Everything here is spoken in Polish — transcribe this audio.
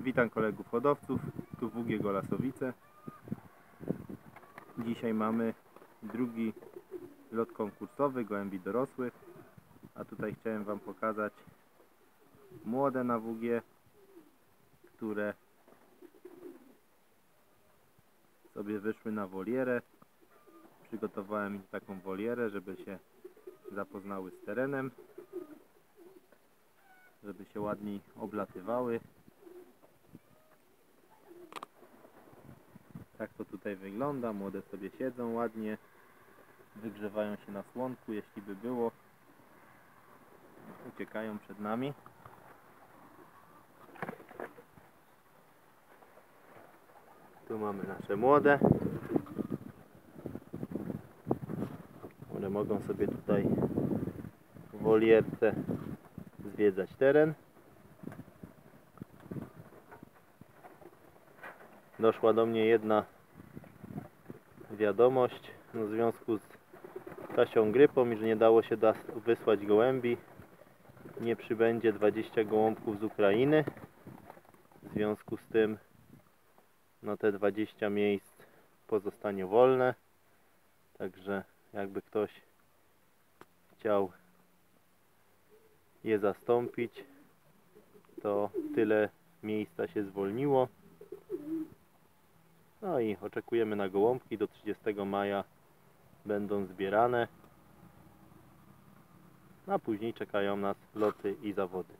Witam kolegów hodowców, tu WG Golasowice. Dzisiaj mamy drugi lot konkursowy gołębi dorosłych. A tutaj chciałem Wam pokazać młode na WG, które sobie wyszły na wolierę. Przygotowałem im taką wolierę, żeby się zapoznały z terenem, żeby się ładniej oblatywały. Tak to tutaj wygląda. Młode sobie siedzą ładnie. Wygrzewają się na słonku, jeśli by było. Uciekają przed nami. Tu mamy nasze młode. One mogą sobie tutaj w wolierce zwiedzać teren. Doszła do mnie jedna wiadomość w związku z Kasią Grypą, że nie dało się wysłać gołębi. Nie przybędzie 20 gołąbków z Ukrainy. W związku z tym no te 20 miejsc pozostanie wolne. Także jakby ktoś chciał je zastąpić, to tyle miejsca się zwolniło. No i oczekujemy na gołąbki. Do 30 maja będą zbierane. A później czekają nas loty i zawody.